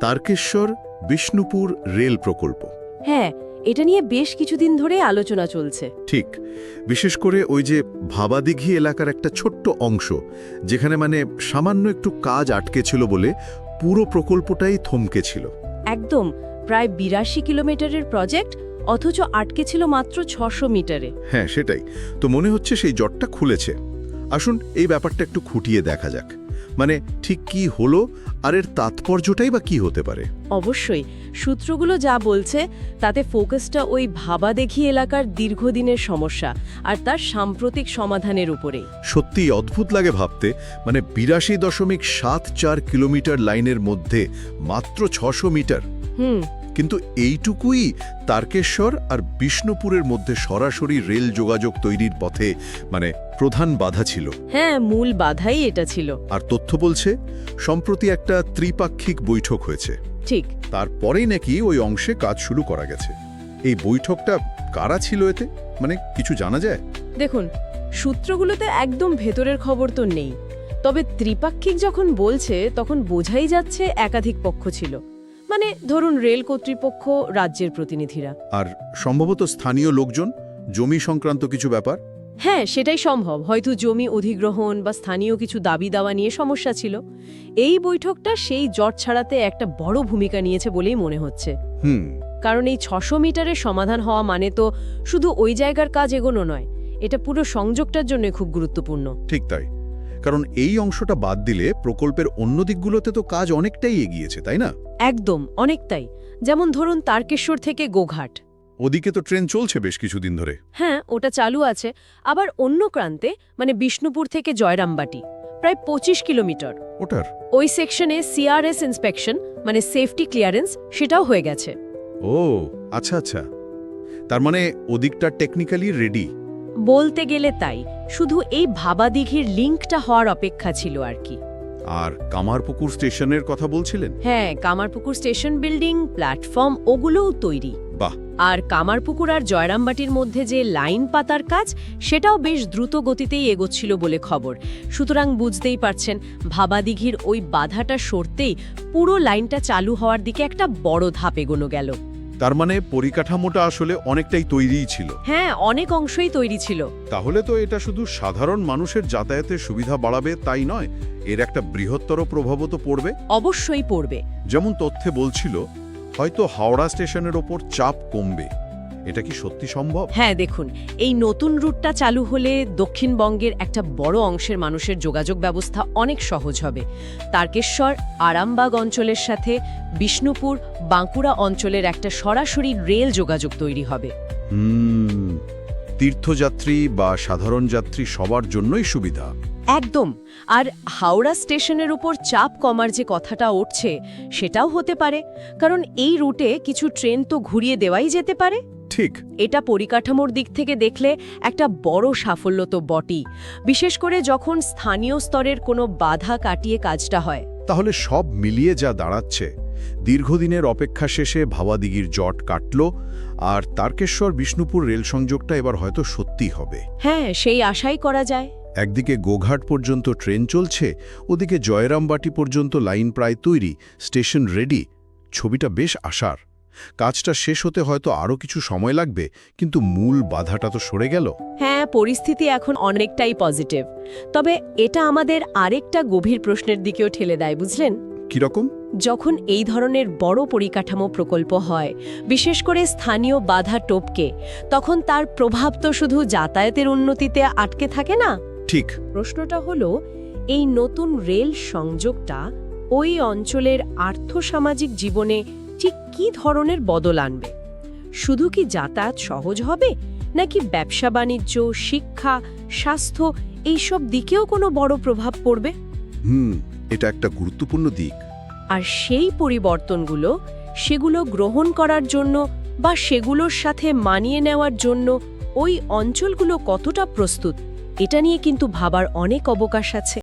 Tarakeswar Bishnupur rail প্রকল্প। হ্যাঁ এটা নিয়ে বেশ কিছুদিন ধরে আলোচনা চলছে। ঠিক বিশেষ করে ওই যে ভাবাদিঘি এলাকার একটা ছোট্ট অংশ যেখানে মানে সামান্য একটু কাজ আটকে ছিল বলে পুরো প্রকল্পটাই থমকে ছিল। একদম প্রায় বিরাশি কিলোমিটারের প্রজেক্ট অথচ আটকে ছিল মাত্র ছশো মিটারে। হ্যাঁ সেটাই। তো মনে হচ্ছে সেই জটটা খুলেছে। আসুন এই ব্যাপারটা একটু খুঁটিয়ে দেখা যাক। মানে ঠিক কি হলো আর এর তাৎপর্যটাই বা কি হতে পারে? অবশ্যই। সূত্রগুলো যা বলছে তাতে ফোকাসটা ওই ভাবা দেখি এলাকার দীর্ঘদিনের সমস্যা আর তার সাম্প্রতিক সমাধানের উপরে সত্যিই অদ্ভুত লাগে ভাবতে মানে বিরাশি দশমিক সাত চার কিলোমিটার লাইনের মধ্যে মাত্র ছশো মিটার। হুম। কিন্তু এইটুকুই তারকেশ্বর আর বিষ্ণুপুরের মধ্যে সরাসরি রেল যোগাযোগ তৈরির পথে মানে প্রধান বাধা ছিল। হ্যাঁ মূল বাধাই এটা ছিল। আর তথ্য বলছে সম্প্রতি একটা ত্রিপাক্ষিক বৈঠক হয়েছে। ঠিক। তারপরেই নাকি ওই অংশে কাজ শুরু করা গেছে। এই বৈঠকটা কারা ছিল এতে? মানে কিছু জানা যায়? দেখুন সূত্রগুলোতে একদম ভেতরের খবর তো নেই। তবে ত্রিপাক্ষিক যখন বলছে তখন বোঝাই যাচ্ছে একাধিক পক্ষ ছিল। মানে ধরুন রেল কর্তৃপক্ষ রাজ্যের প্রতিনিধিরা। আর সম্ভবত স্থানীয় লোকজন জমি সংক্রান্ত কিছু ব্যাপার? হ্যাঁ সেটাই সম্ভব। হয়তো জমি অধিগ্রহণ বা স্থানীয় কিছু দাবি দাওয়া নিয়ে সমস্যা ছিল। এই বৈঠকটা সেই জট ছাড়াতে একটা বড় ভূমিকা নিয়েছে বলেই মনে হচ্ছে। হুম। কারণ এই ছশো মিটারের সমাধান হওয়া মানে তো শুধু ওই জায়গার কাজ এগোনো নয় এটা পুরো সংযোগটার জন্য খুব গুরুত্বপূর্ণ। ঠিক তাই। কারণ এই অংশটা বাদ দিলে প্রকল্পের অন্য দিকগুলোতে তো কাজ অনেকটাই এগিয়েছে তাই না? একদম অনেকটাই। যেমন ধরুন তারকেশ্বর থেকে গোঘাট। ওদিকে তো ট্রেন চলছে বেশ কিছুদিন ধরে। হ্যাঁ ওটা চালু আছে। আবার অন্য প্রান্তে মানে বিষ্ণুপুর থেকে জয়রামবাটি প্রায় পঁচিশ কিলোমিটার। ওটার? ওই সেকশনে সিআরএস ইন্সপেকশন মানে সেফটি ক্লিয়ারেন্স সেটাও হয়ে গেছে। ও আচ্ছা আচ্ছা। তার মানে ওদিকটা টেকনিক্যালি রেডি বলতে গেলে তাই শুধু এই ভাবাদিঘির লিঙ্কটা হওয়ার অপেক্ষা ছিল আর কি। আর কামারপুকুর স্টেশনের কথা বলছিলেন? হ্যাঁ কামারপুকুর স্টেশন বিল্ডিং প্ল্যাটফর্ম ওগুলোও তৈরি। বাহ। আর কামারপুকুর আর জয়রামবাটির মধ্যে যে লাইন পাতার কাজ সেটাও বেশ দ্রুত গতিতেই এগোচ্ছিল বলে খবর। সুতরাং বুঝতেই পারছেন ভাবাদিঘির ওই বাধাটা সরতেই পুরো লাইনটা চালু হওয়ার দিকে একটা বড় ধাপ এগোনো গেল। তার মানে পরিকাঠামোটা আসলে অনেকটাই তৈরিই ছিল। হ্যাঁ অনেক অংশই তৈরি ছিল। তাহলে তো এটা শুধু সাধারণ মানুষের যাতায়াতের সুবিধা বাড়াবে তাই নয় এর একটা বৃহত্তর প্রভাবও তো পড়বে। অবশ্যই পড়বে। যেমন তথ্যে বলছিল হয়তো হাওড়া স্টেশনের ওপর চাপ কমবে। এটা কি সত্যি সম্ভব? হ্যাঁ দেখুন এই নতুন রুটটা চালু হলে দক্ষিণবঙ্গের একটা বড় অংশের মানুষের যোগাযোগ ব্যবস্থা অনেক সহজ হবে। তারকেশ্বর আরামবাগ অঞ্চলের সাথে বিষ্ণুপুর বাঁকুড়া অঞ্চলের একটা সরাসরি রেল যোগাযোগ তৈরি হবে। তীর্থযাত্রী বা সাধারণ যাত্রী সবার জন্যই সুবিধা। একদম আর হাওড়া স্টেশনের উপর চাপ কমার যে কথাটা উঠছে সেটাও হতে পারে। কারণ এই রুটে কিছু ট্রেন তো ঘুরিয়ে দেওয়াই যেতে পারে। ঠিক। এটা পরিকাঠামোর দিক থেকে দেখলে একটা বড় সাফল্য তো বটেই। বিশেষ করে যখন স্থানীয় স্তরের কোনো বাধা কাটিয়ে কাজটা হয়। তাহলে সব মিলিয়ে যা দাঁড়াচ্ছে দীর্ঘদিনের অপেক্ষা শেষে ভাবাদিগির জট কাটল আর তারকেশ্বর বিষ্ণুপুর রেল সংযোগটা এবার হয়তো সত্যি হবে। হ্যাঁ সেই আশাই করা যায়। একদিকে গোঘাট পর্যন্ত ট্রেন চলছে ওদিকে জয়রামবাটি পর্যন্ত লাইন প্রায় তৈরি স্টেশন রেডি ছবিটা বেশ আশার। কাজটা শেষ হতে হয়তো আরও কিছু সময় লাগবে কিন্তু মূল বাধাটা তো সরে গেল। হ্যাঁ পরিস্থিতি এখন অনেকটাই পজিটিভ। তবে এটা আমাদের আরেকটা গভীর প্রশ্নের দিকেও ঠেলে দেয় বুঝলেন? কীরকম যখন এই ধরনের বড় পরিকাঠামো প্রকল্প হয় বিশেষ করে স্থানীয় বাধা টপকে তখন তার প্রভাব তো শুধু যাতায়াতের উন্নতিতে আটকে থাকে না? ঠিক। প্রশ্নটা হলো এই নতুন রেল সংযোগটা ওই অঞ্চলের আর্থসামাজিক জীবনে ঠিক কী ধরনের বদল আনবে? শুধু কি যাতায়াত সহজ হবে নাকি ব্যবসা বাণিজ্য শিক্ষা স্বাস্থ্য এইসব দিকেও কোনো বড় প্রভাব পড়বে? হুম এটা একটা গুরুত্বপূর্ণ দিক। আর সেই পরিবর্তনগুলো সেগুলো গ্রহণ করার জন্য বা সেগুলোর সাথে মানিয়ে নেওয়ার জন্য ওই অঞ্চলগুলো কতটা প্রস্তুত এটা নিয়ে কিন্তু ভাবার অনেক অবকাশ আছে।